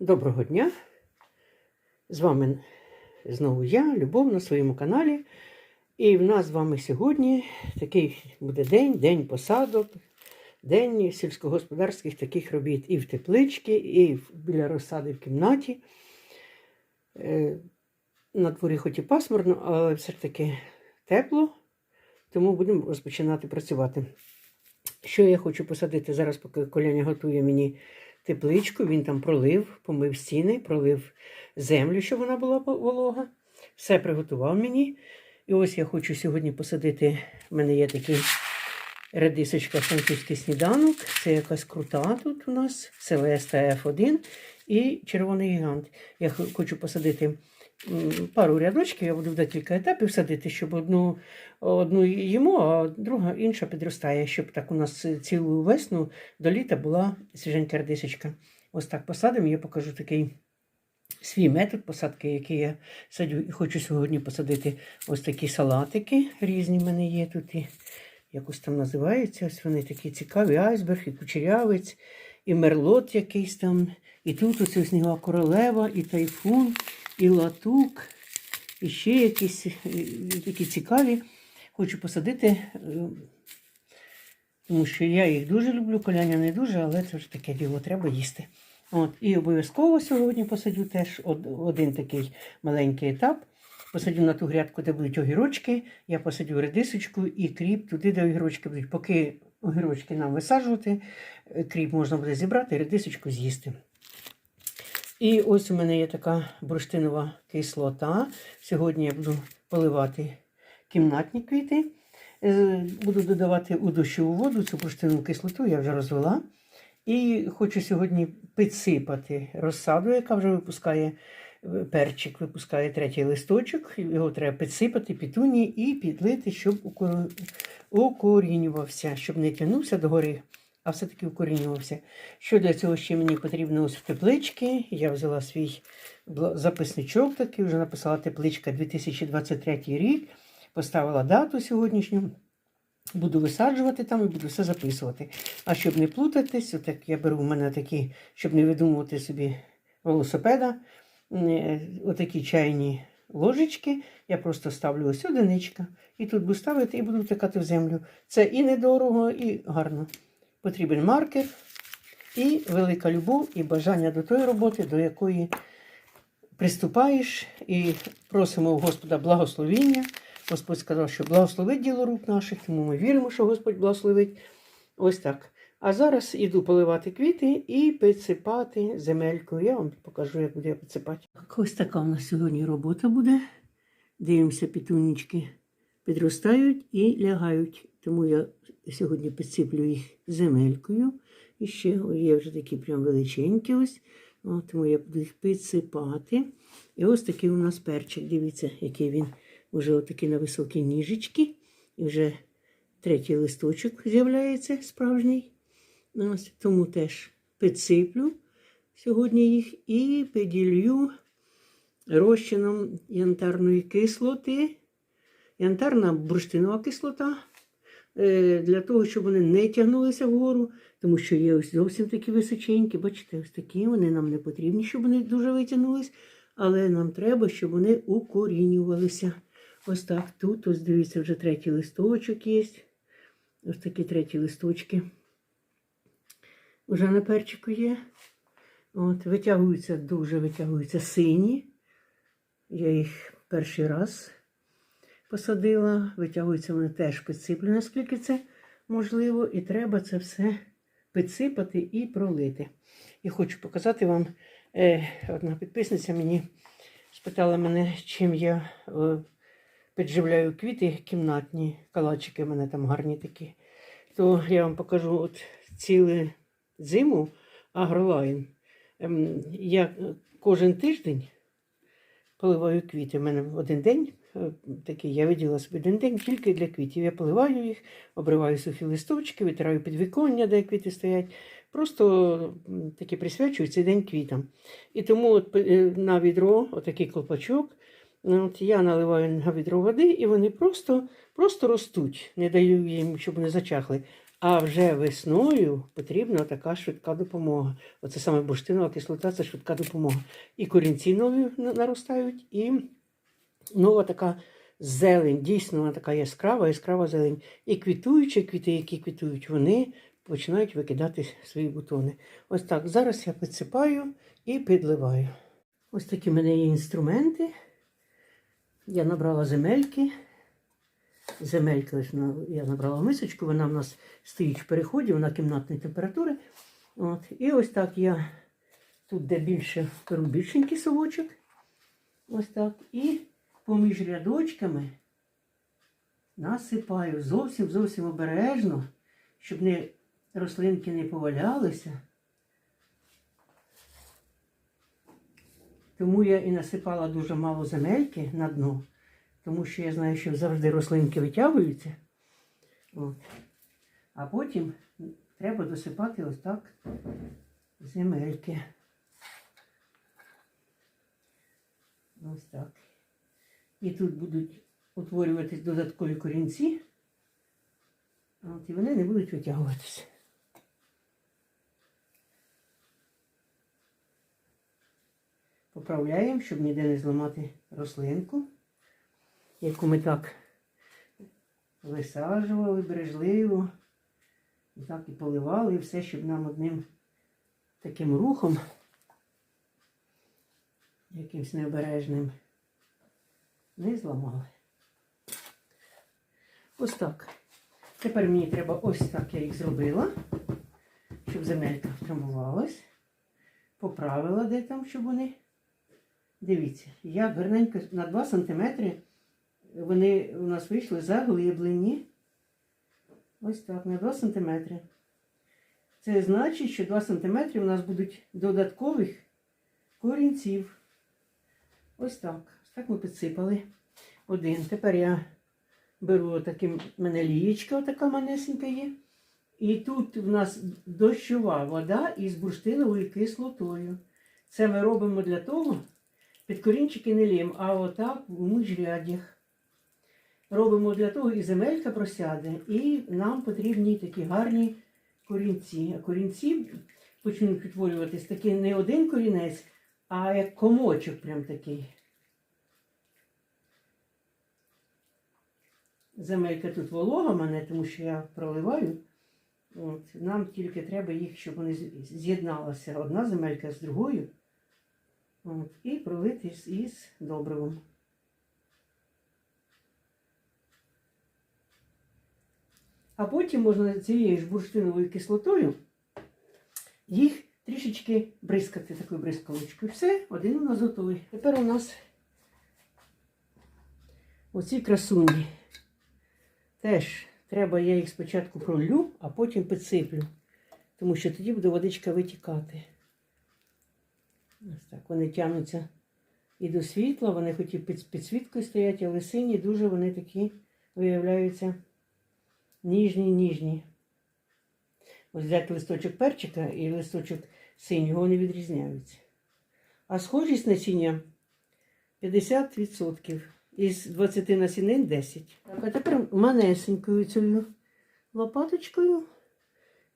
Доброго дня! З вами знову я, Любов, на своєму каналі. І в нас з вами сьогодні такий буде день, день посадок, день сільськогосподарських таких робіт і в тепличці, і біля розсади в кімнаті. Е, На дворі хоч і пасмурно, але все ж таки тепло, тому будемо розпочинати працювати. Що я хочу посадити зараз, поки Коляня готує мені тепличку, він там пролив, помив стіни, пролив землю, щоб вона була волога. Все приготував мені. І ось я хочу сьогодні посадити. В мене є такий редисочка французький сніданок. Це якась крута тут у нас, Селеста F1 і червоний гігант. Я хочу посадити пару рядочків, я буду в декілька етапів садити, щоб одну, одну їмо, а друга інша підростає, щоб так у нас цілу весну до літа була свіженька редисочка. Ось так посадимо, я покажу такий свій метод посадки, який я садю. І хочу сьогодні посадити ось такі салатики. Різні в мене є тут. І якось там називаються. Ось вони такі цікаві. Айсберг, і кучерявець, і мерлот якийсь там. І тут ось снігова королева, і тайфун, і латук, і ще якісь е, такі цікаві. Хочу посадити. е, тому що я їх дуже люблю, коляня не дуже, але це ж таке діло, треба їсти. От, і обов'язково сьогодні посадю теж один такий маленький етап. Посадю на ту грядку, де будуть огірочки. Я посадю редисочку і кріп туди, де огірочки будуть. Поки огірочки нам висаджувати, е, кріп можна буде зібрати, редисочку з'їсти. І ось у мене є така бурштинова кислота. Сьогодні я буду поливати кімнатні квіти. Е, Буду додавати у дощову воду цю бурштинову кислоту, я вже розвела. І хочу сьогодні підсипати розсаду, яка вже випускає е, перчик, випускає третій листочок. Його треба підсипати пітуні і підлити, щоб укорінювався, щоб не тягнувся догори, а все-таки укорінювався. Що для цього ще мені потрібно ось в теплички. Я взяла свій записничок такий, вже написала тепличка 2023 рік, поставила дату сьогоднішню. Буду висаджувати там і буду все записувати. А щоб не плутатись, отак я беру в мене такі, щоб не видумувати собі велосипеда, е, отакі чайні ложечки. Я просто ставлю ось одиничка. І тут буду ставити і буду втикати в землю. Це і недорого, і гарно. Потрібен маркер, і велика любов, і бажання до тої роботи, до якої приступаєш, і просимо у Господа благословіння. Господь сказав, що благословить діло рук наших, тому ми віримо, що Господь благословить. Ось так. А зараз іду поливати квіти і підсипати земельку. Я вам покажу, як буду я підсипати. Ось така у нас сьогодні робота буде. Дивимося, пітунічки підростають і лягають. Тому я сьогодні підсиплю їх земелькою. І ще є вже такі прям величенькі ось. От, тому я буду їх підсипати. І ось такий у нас перчик. Дивіться, який він вже отакий на високі ніжечки. І вже третій листочок з'являється справжній. Ось, тому теж підсиплю сьогодні їх і піділью розчином янтарної кислоти. Янтарна бурштинова кислота. Е, Для того, щоб вони не тягнулися вгору, тому що є ось зовсім такі височенькі. Бачите, ось такі вони нам не потрібні, щоб вони дуже витягнулись, але нам треба, щоб вони укорінювалися. Ось так. Тут, ось дивіться, вже третій листочок є. Ось такі треті листочки. Уже на перчику є. От, витягуються, дуже витягуються сині. Я їх перший раз посадила. Витягуються вони теж підсиплю, наскільки це можливо. І треба це все підсипати і пролити. І хочу показати вам, е, одна підписниця мені спитала мене, чим я е, підживляю квіти кімнатні, калачики в мене там гарні такі. То я вам покажу от цілу зиму агролайн. Ем, Я е, кожен тиждень поливаю квіти. У мене один день такий, я виділа собі один день тільки для квітів. Я поливаю їх, обриваю сухі листочки, витираю підвіконня, де квіти стоять. Просто таки присвячую цей день квітам. І тому от, е, на відро, отакий колпачок, ну, от я наливаю на відро води, і вони просто, просто ростуть. Не даю їм, щоб вони зачахли. А вже весною потрібна така швидка допомога. Оце саме бурштинова кислота це швидка допомога. І корінці нові наростають, і нова така зелень. Дійсно, вона така яскрава, яскрава зелень. І квітуючі квіти, які квітують, вони починають викидати свої бутони. Ось так. Зараз я підсипаю і підливаю. Ось такі в мене є інструменти. Я набрала земельки. Земельки я набрала мисочку, вона в нас стоїть в переході, вона кімнатної температури. От. І ось так я тут, де більше, беру більшенький совочок. Ось так. І поміж рядочками насипаю зовсім зовсім обережно, щоб не, рослинки не повалялися. Тому я і насипала дуже мало земельки на дно, тому що я знаю, що завжди рослинки витягуються. От. А потім треба досипати ось так земельки. Ось так. І тут будуть утворюватись додаткові корінці. От, і вони не будуть витягуватися. Поправляємо, щоб ніде не зламати рослинку, яку ми так висаджували бережливо. І так і поливали, і все, щоб нам одним таким рухом, якимсь необережним, не зламали. Ось так. Тепер мені треба ось так я їх зробила, щоб земелька втрамбувалась. Поправила де там, щоб вони. Дивіться, я гарненько на 2 см вони у нас вийшли заглиблені. Ось так, на 2 см. Це значить, що 2 см у нас будуть додаткових корінців. Ось так. Так ми підсипали один. Тепер я беру таким, в мене лієчка така манесенька є. І тут в нас дощова вода із бурштиновою кислотою. Це ми робимо для того, під корінчики не лім, а отак в міжряддях. Робимо для того, і земелька просяде, і нам потрібні такі гарні корінці. А корінці почнуть утворюватись такий не один корінець, а як комочок прям такий. Земелька тут волога мене, тому що я проливаю. От, нам тільки треба їх, щоб вони з'єдналися одна земелька з другою. От, і пролити із добривом. А потім можна цією ж бурштиновою кислотою їх трішечки бризкати такою бризкалочкою. Все, один у нас готовий. Тепер у нас оці красуні. Теж треба, я їх спочатку пролю, а потім підсиплю. Тому що тоді буде водичка витікати. Ось так. Вони тягнуться і до світла, вони хоч і під підсвіткою стоять, але сині дуже вони такі виявляються ніжні, ніжні. Ось взяти листочок перчика і листочок синього вони відрізняються. А схожість насіння 50%. Із 20 насінин 10. Так, а тепер манесенькою цією лопаточкою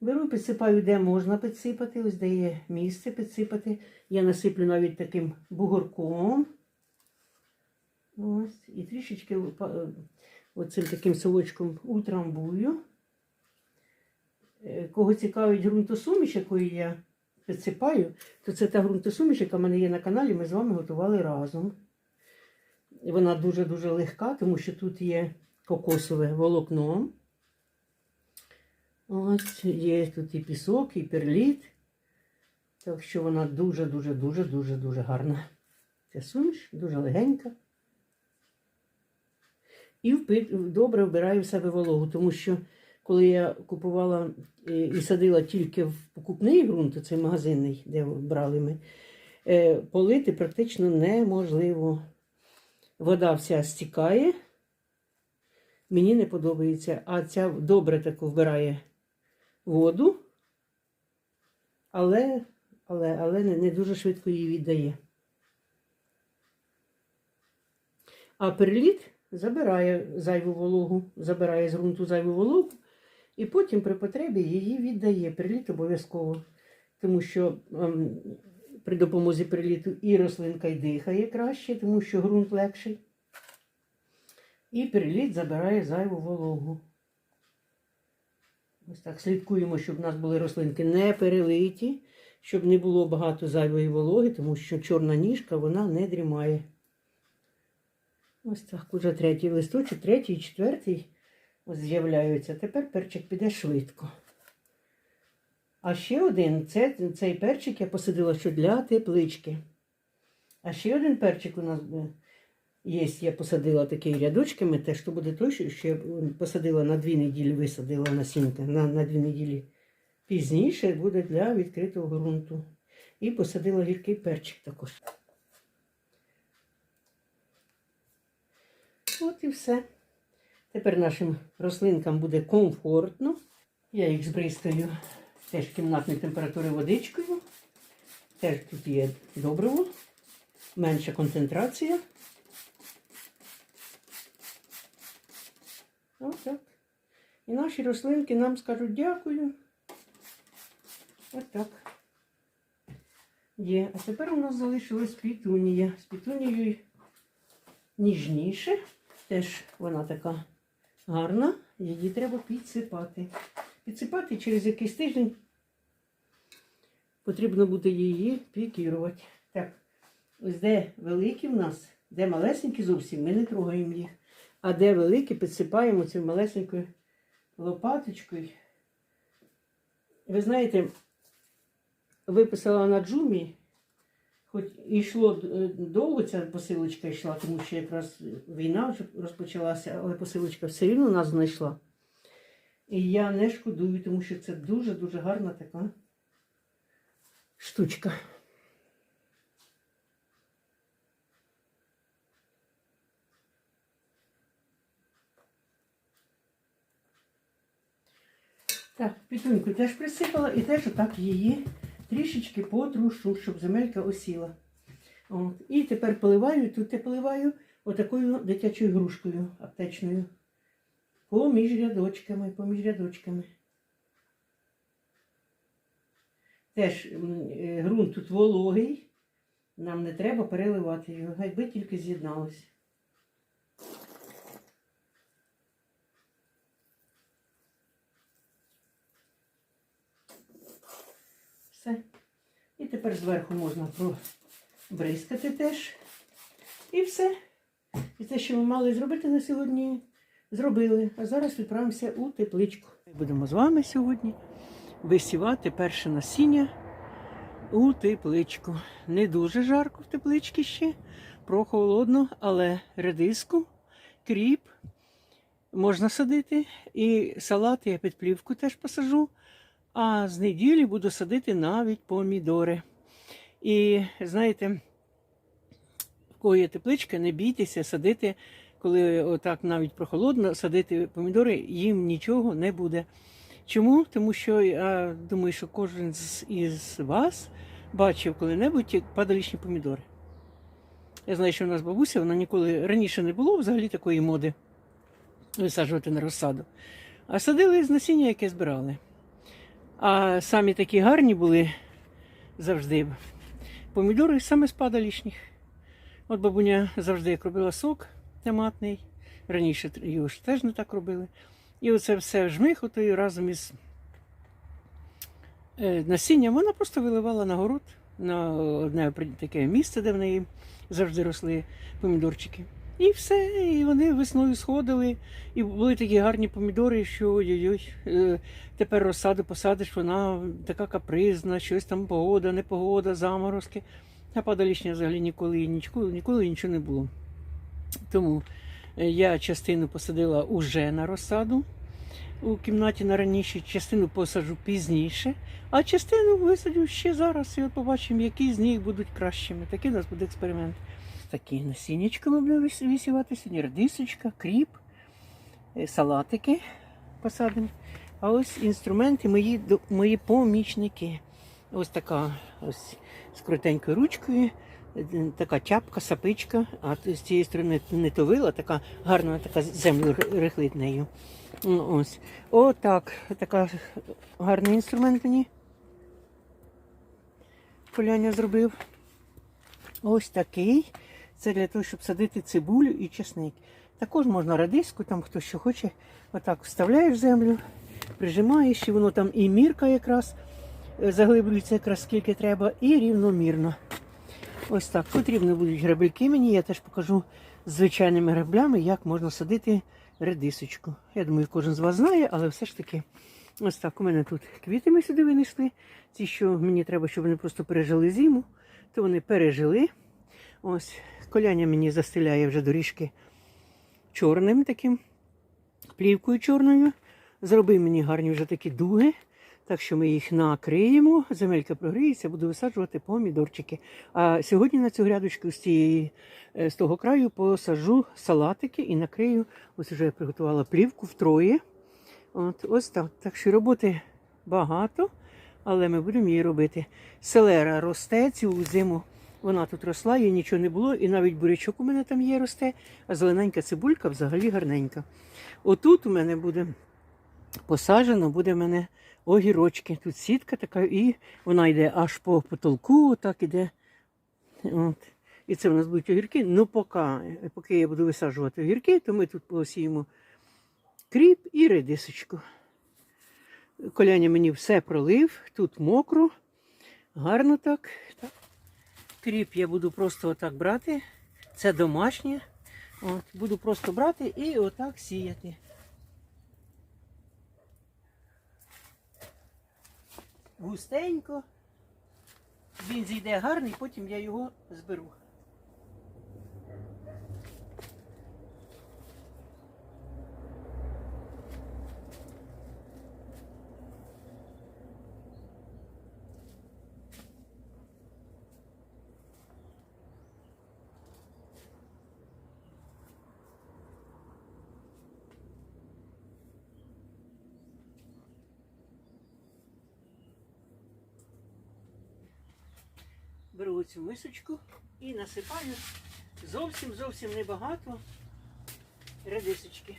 беру, підсипаю, де можна підсипати, ось де є місце підсипати. Я насиплю навіть таким бугорком. Ось, і трішечки оцим таким совочком утрамбую. Е, Кого цікавить ґрунтосуміш, якою я підсипаю, то це та ґрунтосуміш, яка в мене є на каналі, ми з вами готували разом. Вона дуже-дуже легка, тому що тут є кокосове волокно. Ось є тут і пісок, і перліт. Так що вона дуже-дуже-дуже-дуже-дуже гарна. Ця суміш дуже легенька. І добре вбираю в себе вологу, тому що коли я купувала е, і садила тільки в покупний ґрунт, цей магазинний, де брали ми, е, полити практично неможливо. Вода вся стікає. Мені не подобається, а ця добре таку вбирає воду, але, але, але не, не дуже швидко її віддає. А перліт забирає зайву вологу, забирає з ґрунту зайву вологу і потім при потребі її віддає. Приліт обов'язково. Тому що ем, при допомозі приліту і рослинка й дихає краще, тому що ґрунт легший. І приліт забирає зайву вологу. Ось так слідкуємо, щоб у нас були рослинки не перелиті, щоб не було багато зайвої вологи, тому що чорна ніжка вона не дрімає. Ось так, уже третій листочок, третій, четвертий з'являються. Тепер перчик піде швидко. А ще один, це, цей перчик я посадила що для теплички. А ще один перчик у нас е, є, я посадила такий рядочками, теж то буде той, що що я посадила на дві неділі, висадила насінка на, на дві неділі. Пізніше буде для відкритого ґрунту. І посадила гіркий перчик також. От і все. Тепер нашим рослинкам буде комфортно. Я їх збризкаю теж кімнатної температури водичкою. Теж тут є добриво, менша концентрація. Ось так. І наші рослинки нам скажуть дякую. Ось так. Є. А тепер у нас залишилась пітунія. З пітунією ніжніше. Теж вона така гарна. Її треба підсипати. Підсипати через якийсь тиждень потрібно буде її пікірувати. Так, ось де великі в нас, де малесенькі зовсім, ми не трогаємо їх. А де великі, підсипаємо цю малесенькою лопаточкою. Ви знаєте, виписала на джумі, хоч йшло е, довго ця посилочка йшла, тому що якраз війна вже розпочалася, але посилочка все рівно нас знайшла. І я не шкодую, тому що це дуже-дуже гарна така штучка. Так, пітуньку теж присипала і теж отак її трішечки потрушу, щоб земелька осіла. От. І тепер поливаю, тут я поливаю отакою дитячою грушкою аптечною. Поміж рядочками, поміж рядочками. Теж е, ґрунт тут вологий, нам не треба переливати його, хай би тільки з'єдналося. Все. І тепер зверху можна пробризкати теж. І все. І те, що ми мали зробити на сьогодні, зробили. А зараз відправимося у тепличку. Будемо з вами сьогодні висівати перше насіння у тепличку. Не дуже жарко в тепличці ще, прохолодно, але редиску, кріп можна садити. І салат я під плівку теж посажу. А з неділі буду садити навіть помідори. І знаєте, в кого є тепличка, не бійтеся садити, коли отак навіть прохолодно, садити помідори, їм нічого не буде. Чому? Тому що я думаю, що кожен із вас бачив коли-небудь падалічні помідори. Я знаю, що у нас бабуся, вона ніколи раніше не було взагалі такої моди висаджувати на розсаду. А садили з насіння, яке збирали. А самі такі гарні були завжди. Помідори саме з падалішніх. От бабуня завжди як робила сок томатний. Раніше його ж теж не так робили. І оце все жмихотою разом із е, насінням вона просто виливала на город, на одне таке місце, де в неї завжди росли помідорчики. І все, і вони весною сходили. І були такі гарні помідори, що ой-ой-ой, е, тепер розсаду посадиш, вона така капризна, щось там погода, непогода, заморозки. А падалішня взагалі ніколи, ніколи, ніколи нічого не було. Тому е, я частину посадила уже на розсаду у кімнаті на раніше, частину посаджу пізніше, а частину висадю ще зараз. І от побачимо, які з них будуть кращими. Такий у нас буде експеримент. Такі насіннячка ми будемо висівати сьогодні. Редисочка, кріп, е, салатики посадимо. А ось інструменти мої, мої помічники. Ось така ось з коротенькою ручкою. Е, така тяпка, сапичка, а з цієї сторони не то вила, така гарна така землю рихлить нею. Ну, Ось. Отак. Така гарний інструмент мені. Коляня зробив. Ось такий. Це для того, щоб садити цибулю і чесник. Також можна радиську, там хто що хоче. Отак вставляєш землю, прижимаєш, і воно там і мірка якраз е, заглиблюється якраз скільки треба, і рівномірно. Ось так. Потрібно будуть грабельки мені. Я теж покажу звичайними граблями, як можна садити редисочку. Я думаю, кожен з вас знає, але все ж таки. Ось так. У мене тут квіти ми сюди винесли. Ті, що мені треба, щоб вони просто пережили зиму, то вони пережили. Ось коляня мені застеляє вже доріжки чорним таким плівкою чорною. Зробив мені гарні вже такі дуги. Так що ми їх накриємо, земелька прогріється, буду висаджувати помідорчики. А сьогодні на цю грядочку з, цієї, е, з того краю посаджу салатики і накрию. Ось вже я приготувала плівку втроє. От, ось так. Так що роботи багато, але ми будемо її робити. Селера росте цю зиму. Вона тут росла, їй нічого не було, і навіть бурячок у мене там є росте, а зелененька цибулька взагалі гарненька. Отут у мене буде посаджено, буде в мене огірочки. Тут сітка така, і вона йде аж по потолку, так іде. От. І це в нас будуть огірки. Ну, поки, поки я буду висаджувати огірки, то ми тут посіємо кріп і редисочку. Коляня мені все пролив, тут мокро, гарно так. так. Кріп я буду просто отак брати. Це домашнє. От, буду просто брати і отак сіяти. Густенько. Він зійде гарний, потім я його зберу. беру цю мисочку і насипаю зовсім зовсім небагато редисочки.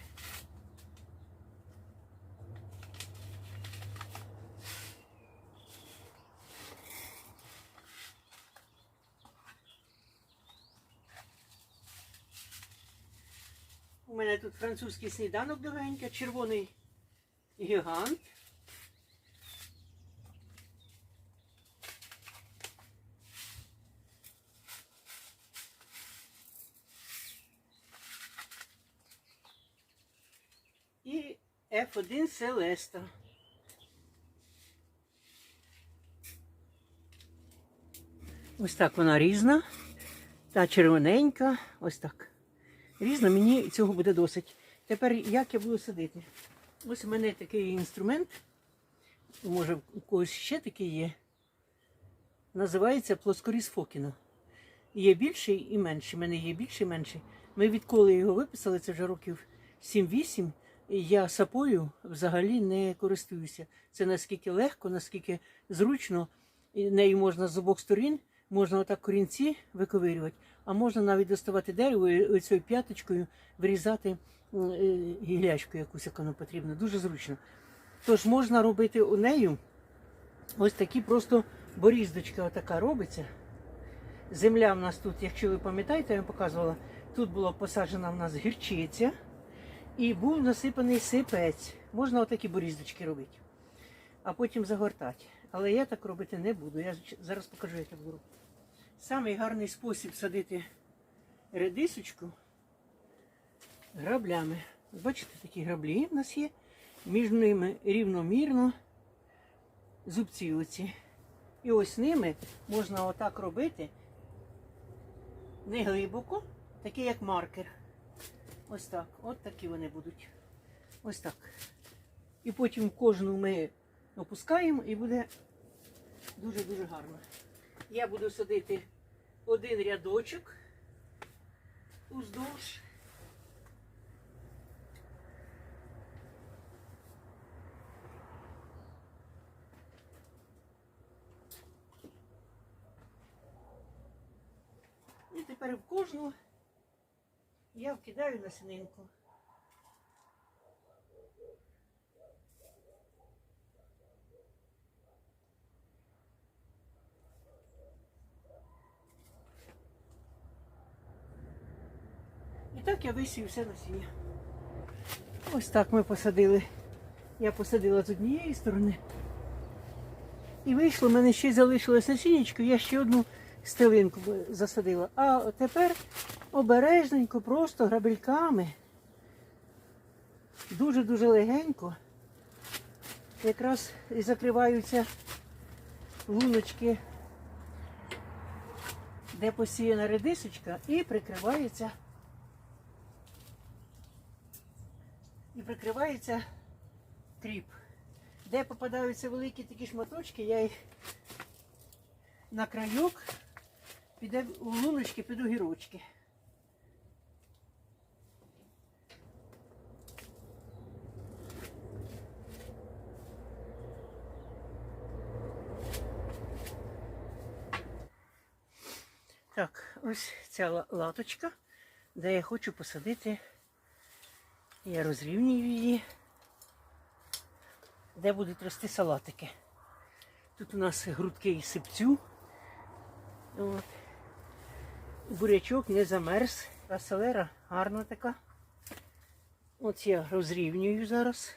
У мене тут французький сніданок довгенька, червоний гігант. і F1 Селеста. Ось так вона різна. Та червоненька. Ось так. Різна, мені цього буде досить. Тепер як я буду садити? Ось у мене такий інструмент. Може, у когось ще такий є. Називається плоскоріз Фокіна. Є більший і менший. У мене є більший і менший. Ми відколи його виписали, це вже років 7-8. Я сапою взагалі не користуюся. Це наскільки легко, наскільки зручно. І нею можна з обох сторін, можна отак корінці виковирювати, а можна навіть доставати дерево і оцією п'яточкою вирізати е, гілячку якусь, як воно потрібно. Дуже зручно. Тож можна робити у нею ось такі просто боріздочка отака робиться. Земля в нас тут, якщо ви пам'ятаєте, я вам показувала, тут була посаджена в нас гірчиця. І був насипаний сипець. Можна отакі боріздочки робити, а потім загортати. Але я так робити не буду. Я зараз покажу, як я буду робити. Самий гарний спосіб садити редисочку граблями. Бачите, такі граблі в нас є. Між ними рівномірно зубці оці. І ось ними можна отак робити не глибоко, такий як маркер. Ось так. От такі вони будуть. Ось так. І потім кожну ми опускаємо і буде дуже-дуже гарно. Я буду садити один рядочок уздовж. тепер в кожну я вкидаю насінинку. І так я висію все насіння. Ось так ми посадили. Я посадила з однієї сторони. І вийшло, в мене ще залишилось насіннячко, я ще одну стелинку засадила. А тепер обережненько, просто грабельками, дуже-дуже легенько, якраз і закриваються луночки, де посіяна редисочка, і прикривається. І прикривається кріп. Де попадаються великі такі шматочки, я їх на крайок піде у луночки під огірочки. Так, ось ця латочка, де я хочу посадити. Я розрівнюю її де будуть рости салатики. Тут у нас грудки і сипцю. От. Бурячок не замерз. А гарна така. От я розрівнюю зараз.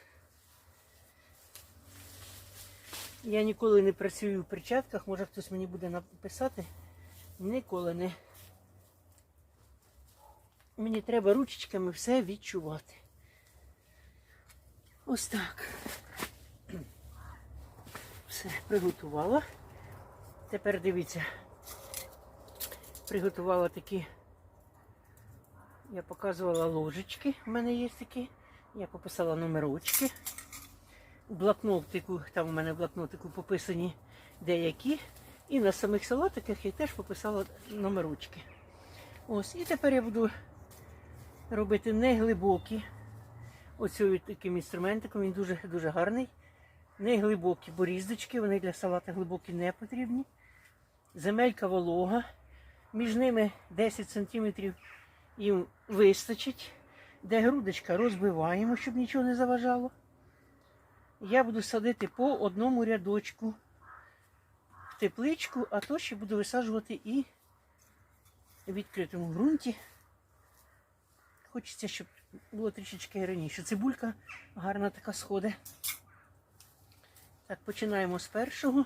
Я ніколи не працюю в перчатках, може хтось мені буде написати. Ніколи не. Мені треба ручечками все відчувати. Ось так. Все, приготувала. Тепер дивіться, приготувала такі, я показувала ложечки, в мене є такі. Я пописала номерочки. Блокнотику, там у мене в блокнотику пописані деякі. І на самих салатиках я теж пописала номерочки. Ось, і тепер я буду робити неглибокі. Оцю таким інструментиком, він дуже дуже гарний. Не глибокі боріздочки, вони для салата глибокі не потрібні. Земелька волога. Між ними 10 см їм вистачить. Де грудочка розбиваємо, щоб нічого не заважало. Я буду садити по одному рядочку тепличку, а то ще буду висаджувати і в відкритому ґрунті. Хочеться, щоб було трішечки раніше. Цибулька гарна така сходить. Так, починаємо з першого.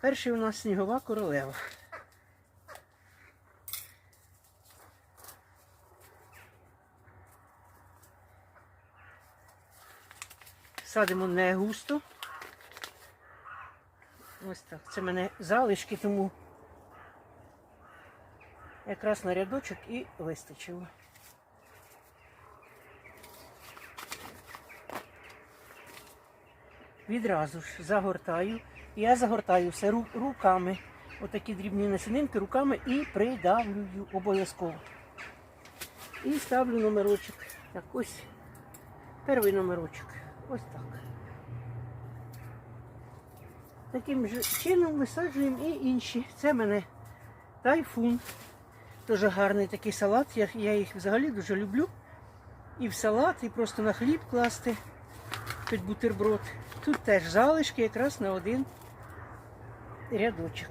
Перший у нас снігова королева. Садимо не густо. Ось так. Це в мене залишки, тому якраз на рядочок і вистачило. Відразу ж загортаю. Я загортаю все руками. Отакі дрібні насінинки руками і придавлюю обов'язково. І ставлю номерочок. Так, ось перший номерочок. Ось так. Таким же чином висаджуємо і інші. Це в мене тайфун. Дуже гарний такий салат. Я, я їх взагалі дуже люблю. І в салат, і просто на хліб класти під бутерброд. Тут теж залишки якраз на один рядочок.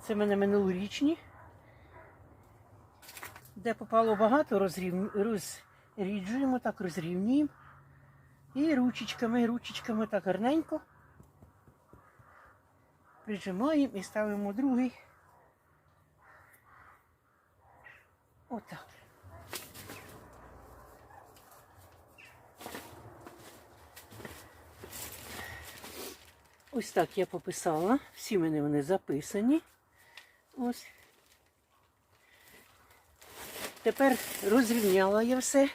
Це в мене минулорічні. Де попало багато, розрівню, розріджуємо, так розрівнюємо. І ручечками, ручечками так гарненько. Прижимаємо і ставимо другий. Отак. Ось так я пописала. Всі мене вони записані. Ось. Тепер розрівняла я все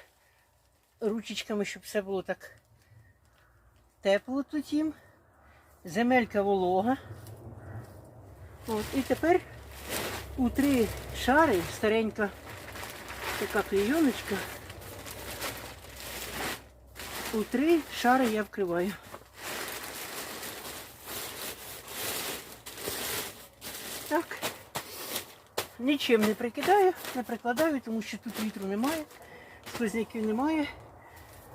ручечками, щоб все було так тепло тут їм. Земелька волога. От. І тепер у три шари старенька така клейоночка. У три шари я вкриваю. Так. Нічим не прикидаю, не прикладаю, тому що тут вітру немає, сквозняків немає.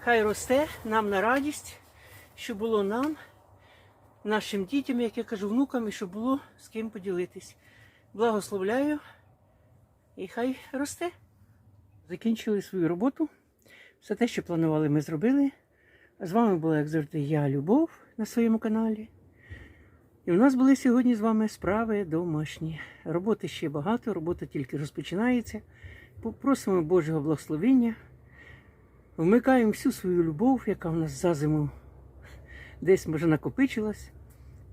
Хай росте нам на радість, щоб було нам, нашим дітям, як я кажу, внукам, і щоб було з ким поділитись. Благословляю і хай росте. Закінчили свою роботу. Все те, що планували, ми зробили. З вами була, як завжди, я, Любов, на своєму каналі. І у нас були сьогодні з вами справи домашні. Роботи ще багато, робота тільки розпочинається. Попросимо Божого благословення. Вмикаємо всю свою любов, яка в нас за зиму десь може накопичилась.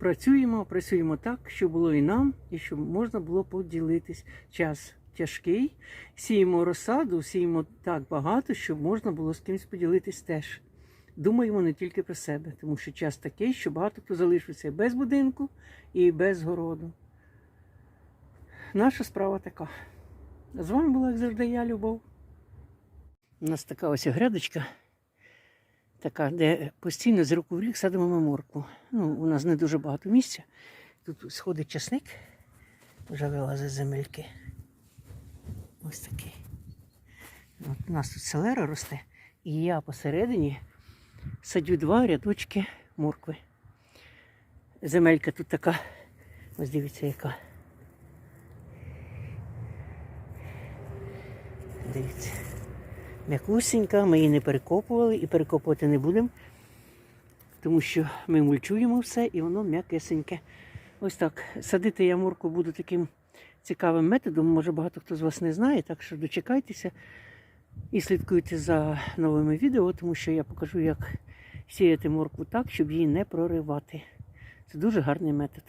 Працюємо, працюємо так, щоб було і нам, і щоб можна було поділитись. Час тяжкий. Сіємо розсаду, сіємо так багато, щоб можна було з кимось поділитись теж. Думаємо не тільки про себе, тому що час такий, що багато хто залишиться без будинку і без городу. Наша справа така. З вами була, як завжди, я, Любов. У нас така ось грядочка, така, де постійно з руку в рік садимо моркву. Ну, у нас не дуже багато місця. Тут сходить часник, вже вилазить земельки. Ось такий. От у нас тут селера росте, і я посередині садю два рядочки моркви. Земелька тут така, ось дивіться, яка. Дивіться. М'якусенька, ми її не перекопували і перекопувати не будемо, тому що ми мульчуємо все і воно м'якесеньке. Ось так. Садити я морку буду таким цікавим методом. Може багато хто з вас не знає, так що дочекайтеся і слідкуйте за новими відео, тому що я покажу, як сіяти моркву так, щоб її не проривати. Це дуже гарний метод.